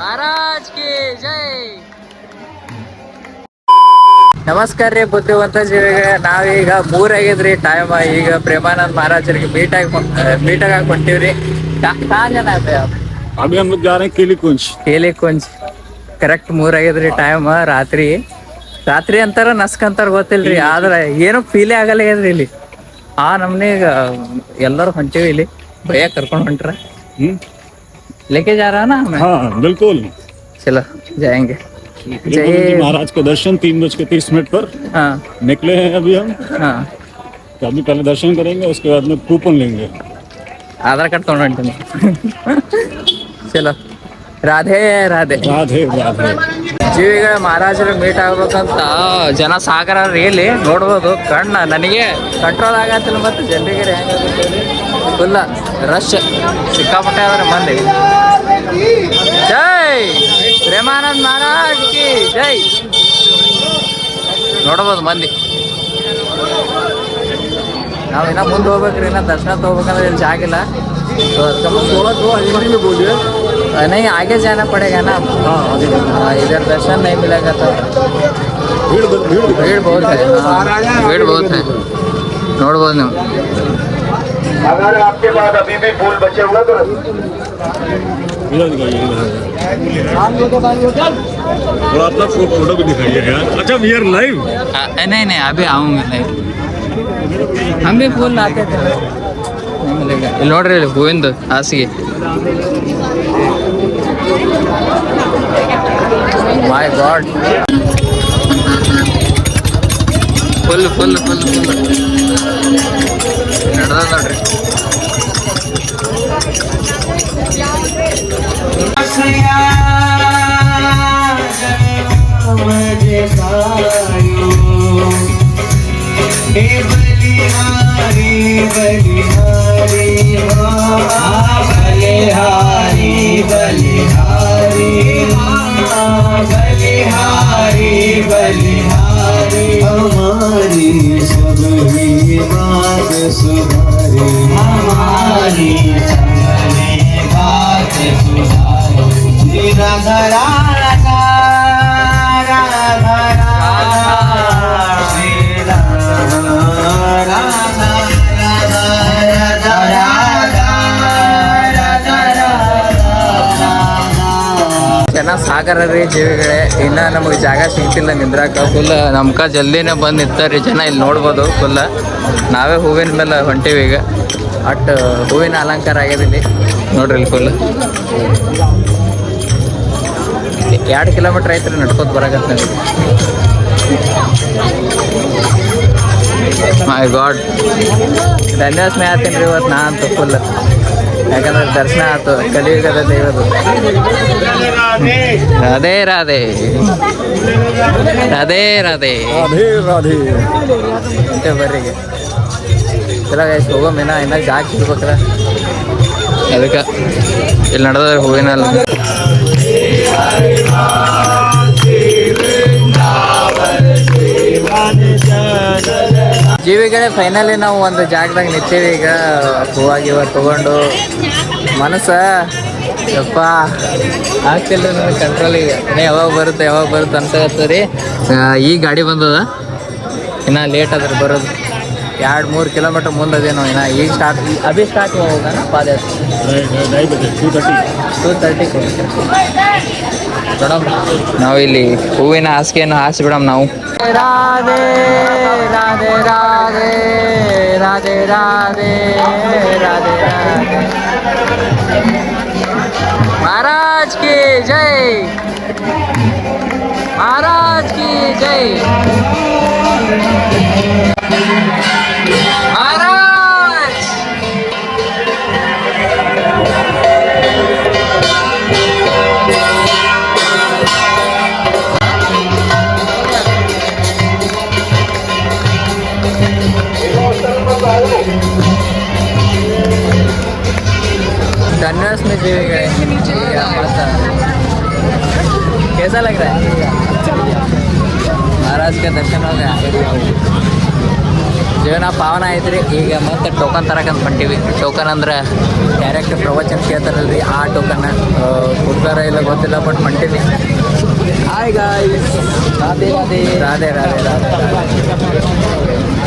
ಮಹಾರಾಜ್ ಜೈ. ನಮಸ್ಕಾರ ರೀ ಬುದ್ಧಿವಂತ ಜೀವಿಗೆ ನಾವೀಗ ಮೂರಾಗಿದ್ರಿ. ಟೈಮ್ ಈಗ ಪ್ರೇಮಾನಂದ್ ಮಹಾರಾಜರಿಗೆ ಮೀಟ್ ಆಗಿ ಮೀಟ್ ಆಗಿ ಕೊಟ್ಟಿವ್ರಿ. ಕೇಳಿ ಕುಂಚ್ ಕೇಳಿ ಕುಂಚ್ ಕರೆಕ್ಟ್ ಮೂರಾಗಿದ್ರಿ ಟೈಮ್ ರಾತ್ರಿ. ರಾತ್ರಿ ಅಂತಾರ ನಸ್ಕಂತಾರ ಗೊತ್ತಿಲ್ರಿ ಆದ್ರ ಏನೋ ಫೀಲೇ ಆಗಲ್ಲ ರೀ ಇಲ್ಲಿ. ಆ ನಮ್ನೀಗ ಎಲ್ಲರೂ ಹೊಂಟೀವಿ ಇಲ್ಲಿ. ಭಯ ಕರ್ಕೊಂಡು ಹೊಂಟ್ರ. लेके जा रहा ना हमें हाँ बिल्कुल चलो जाएंगे त्रिभुवन जी जय महाराज का दर्शन तीन बज के तीस मिनट पर हाँ निकले हैं अभी हम हाँ तो अभी पहले दर्शन करेंगे उसके बाद में कूपन लेंगे ಆಧಾರ್ ಕಾರ್ಡ್ ತಗೊಂಡು ಹೊಂಟೀನಿ ಚಲೋ ರಾಧೆ ರಾಧೆ राधे राधे ಜೀವಿಗಳ ಮಹಾರಾಜರು ಮೀಟ್ ಆಗ್ಬೇಕಂತ ಜನ ಸಾಗರ ಇಲ್ಲಿ ನೋಡ್ಬೋದು ಕಣ್ಣ ನನಗೆ ಕಂಟ್ರೋಲ್ ಆಗತ್ತಿಲ್ಲ ಮತ್ತೆ ಜನರಿಗೆ ಹೆಂಗಾಗುತ್ತೆ ಫುಲ್ಲ ರಶ್ ಸಿಕ್ಕಾಪಟ್ಟೆ ಅದ್ರ ಮಂದಿ ಜೈ ಪ್ರೇಮಾನಂದ್ ಮಹಾರಾಜ್ ಕಿ ಜೈ ನೋಡ್ಬೋದು ಮಂದಿ ನಾವು ಇನ್ನ ಮುಂದೆ ಹೋಗ್ಬೇಕ್ರಿ ಇನ್ನ ದರ್ಶನ ತಗೋಬೇಕಂದ್ರೆ ಇಲ್ಲಿ ಜಾಗಿಲ್ಲ तो ಅದಕ್ಕೆ ಮುಂದೆ थोड़ा थोड़ा हिंदी में बोलिए नहीं आगे जाना पड़ेगा ना हाँ आगे हाँ, इधर दर्शन नहीं मिलेगा तो भीड़ भीड़ भीड़ बहुत है हाँ, भीड़ बहुत है ನೋಡ್ಬೋದು ನೀವು अगर आपके पास अभी भी फूल बचे हुए तो इधर दिखाइए इधर थोड़ा अपना फो- फोटो भी दिखाइए यार अच्छा वी आर लाइव आ, नहीं नहीं अभी आऊंगा नहीं हम भी फूल लाते थे नहीं मिलेगा ಇಲ್ಲಿ ನೋಡ್ರಿ ಇಲ್ಲಿ ಹೂವಿಂದು ಹಾಸಿಗೆ my god full full full full ನಡೆದ ನೋಡ್ರಿ हमारी राधा राधा राधा ಜನ ಸಾಗರ ರೀ ಜೀವಿಗಳೇ ಇನ್ನ ನಮಗೆ ಜಾಗ ಸಿಗ್ತಿಲ್ಲ ನಿಂದ್ರಾಕ ಫುಲ್ ನಮ್ಕ ಜಲ್ದಿನೇ ಬಂದು ನಿಂತಾರ್ರಿ ಜನ ಇಲ್ಲಿ ನೋಡ್ಬೋದು ಫುಲ್ ನಾವೇ ಹೂವಿನ ಮೇಲೆ ಹೊಂಟೀವಿ ಈಗ ಅಟ್ ಹೂವಿನ ಅಲಂಕಾರ ಆಗ್ಯದ ಇಲ್ಲಿ ನೋಡ್ರಿ ಇಲ್ಲಿ ಫುಲ್ ಎರಡು ಕಿಲೋಮೀಟ್ರ್ ಐತ್ರಿ ನಡ್ಕೋತ ಬರಾಕತ್ತ ಮೈ ಗಾಡ್ ಧನ್ಯವಾದ ಆತೀನಿ ರೀ ಇವತ್ತು ನಾನು ಅಂತ ಫುಲ್ ಯಾಕಂದ್ರೆ ದರ್ಶನ ಆಯ್ತು ಕಲಿಯುಗದ ದೇವದು ರಾಧೇ ರಾಧೇ. ರಾಧೇ ರಾಧೇ. ರಾಧೇ ಬರ್ರಿಗೆ ಚಲೋ ಎಷ್ಟು ಹೋಗೋ ಮೇನ ಇನ್ನ ಜಾಗ ಸಿಗ್ಬೇಕಲ್ಲ ಅದಕ್ಕೆ ಇಲ್ಲಿ ನಡೆದ್ರೆ ಹೋಗಿನಲ್ಲ ಜೀವಿಗಳೇ ಫೈನಲಿ ನಾವು ಒಂದು ಜಾಗದಾಗ ನಿಂತೀವಿ. ಈಗ ಹೂವಾಗಿ ಗಿವ ತಗೊಂಡು. ಮನಸ್ಸ, ಯಪ್ಪ, ಆಗ್ತಿಲ್ಲ ನನಗೆ ಕಂಟ್ರೋಲ್ ಈಗ. ಯಾವಾಗ ಬರುತ್ತೆ ಯಾವಾಗ ಬರುತ್ತೆ ಅಂತ ರೀ ಈ ಗಾಡಿ ಬಂದದ. ಇನ್ನ ಲೇಟ್ ಆದ್ರೆ ಬರೋದು. ಎರಡು ಮೂರು ಕಿಲೋಮೀಟ್ರ್ ಮುಂದದೇನೋ ಇನ್ನು ಈಗ ಸ್ಟಾರ್ಟ್ ಅಭಿ ಸ್ಟಾರ್ಟ್ ಹೋಗೋಣ ಪಾದಯಾತ್ರೆ ನಾವು ಇಲ್ಲಿ ಹೂವಿನ ಹಾಸಿಗೆಯನ್ನು ಹಾಸಿ ಬಿಡಮ್ ನಾವು. ರಾಧೆ ರಾಧೆ ರಾಧೆ ರಾಧೆ ರಾಧೆ ರಾಧೆ. ಮಹಾರಾಜ್ ಕಿ ಜೈ. ಮಹಾರಾಜ್ ಕಿ ಜೈ. कैसा लग रहा है महाराज का दर्शन हो गया ಜೀವನ ಪಾವನ ಐತ್ರಿ ಈಗ ಮತ್ತೆ ಟೋಕನ್ ತರಕಂತ ಹೊಂಟಿವಿ ಟೋಕನ್ ಅಂದ್ರೆ ಡೈರೆಕ್ಟ್ ಪ್ರವಚನ ಕೇಳ್ತಾರಲ್ರಿ ಆ ಟೋಕನ್ ಕೊಡ್ತಾರ ಇಲ್ಲ ಗೊತ್ತಿಲ್ಲ but ಹೊಂಟಿನಿ hi guys Radhe Radhe Radhe Radhe Radhe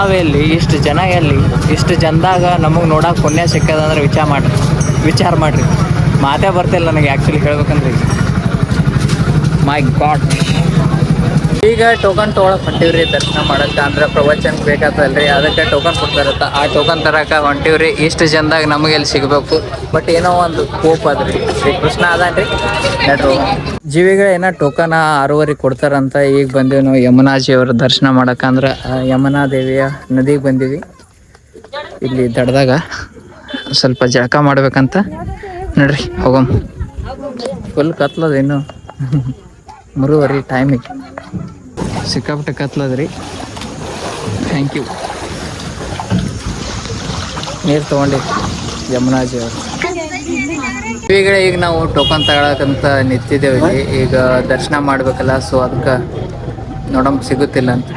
ನಾವೆಲ್ಲಿ, ಇಷ್ಟು ಜನ ಎಲ್ಲಿ, ಇಷ್ಟು ಜನದಾಗ ನಮಗೆ ನೋಡೋಕೆ ಪುಣ್ಯ ಸಿಕ್ಕದಂದ್ರೆ ವಿಚಾರ ಮಾಡ್ರಿ ವಿಚಾರ ಮಾಡ್ರಿ. ಮಾತೇ ಬರ್ತಿಲ್ಲ ನನಗೆ ಆ್ಯಕ್ಚುಲಿ ಹೇಳ್ಬೇಕಂದ್ರೆ ಮೈ ಗಾಡ್ ಈಗ ಟೋಕನ್ ತೊಗೊಳಕ್ ಹೊಂಟಿವ್ರಿ, ದರ್ಶನ ಮಾಡೋಕೆ ಅಂದ್ರೆ ಪ್ರವಚನ ಬೇಕಾತಲ್ರಿ, ಅದಕ್ಕೆ ಟೋಕನ್ ಕೊಡ್ತಾರತ್ತ. ಆ ಟೋಕನ್ ತರಕ ಹೊಂಟಿವ್ರಿ, ಇಷ್ಟು ಜನದಾಗ ನಮಗೆ ಎಲ್ಲಿ ಸಿಗಬೇಕು? ಬಟ್ ಏನೋ ಒಂದು ಕೋಪ್ ಅದ್ರಿ. ಶ್ರೀ ಕೃಷ್ಣ ಅದನ್ರಿ ಜೀವಿಗಳ, ಏನೋ ಟೋಕನ್ ಆರೂವರೆ ಕೊಡ್ತಾರಂತ ಈಗ ಬಂದೀವಿ ನಾವು. ಯಮುನಾಜಿ ಅವರ ದರ್ಶನ ಮಾಡಕ್ಕೆ ಅಂದ್ರೆ, ಆ ಯಮುನಾ ದೇವಿಯ ನದಿಗೆ ಬಂದೀವಿ. ಇಲ್ಲಿ ದಡದಾಗ ಸ್ವಲ್ಪ ಜಳಕ ಮಾಡ್ಬೇಕಂತ. ನೋಡ್ರಿ, ಹೋಗಮ್. ಫುಲ್ ಕತ್ಲದ ಇನ್ನು. ಮೂರುವರೆ ಟೈಮಿಗೆ ಸಿಕ್ಕಾಪಟ್ಟೆ ಕತ್ಲದ್ರಿ. ಥ್ಯಾಂಕ್ ಯು ನೀರು ತೊಗೊಂಡಿ ಯಮುನಾಜಿ ಅವರು. ಈಗ ಈಗ ನಾವು ಟೋಕನ್ ತಗೊಳಕಂತ ನಿಂತಿದ್ದೇವೆ ಈಗ ದರ್ಶನ ಮಾಡ್ಬೇಕಲ್ಲ ಸೊ ಅದಕ್ಕೆ ನೋಡಮ್ ಸಿಗುತ್ತಿಲ್ಲ ಅಂತ.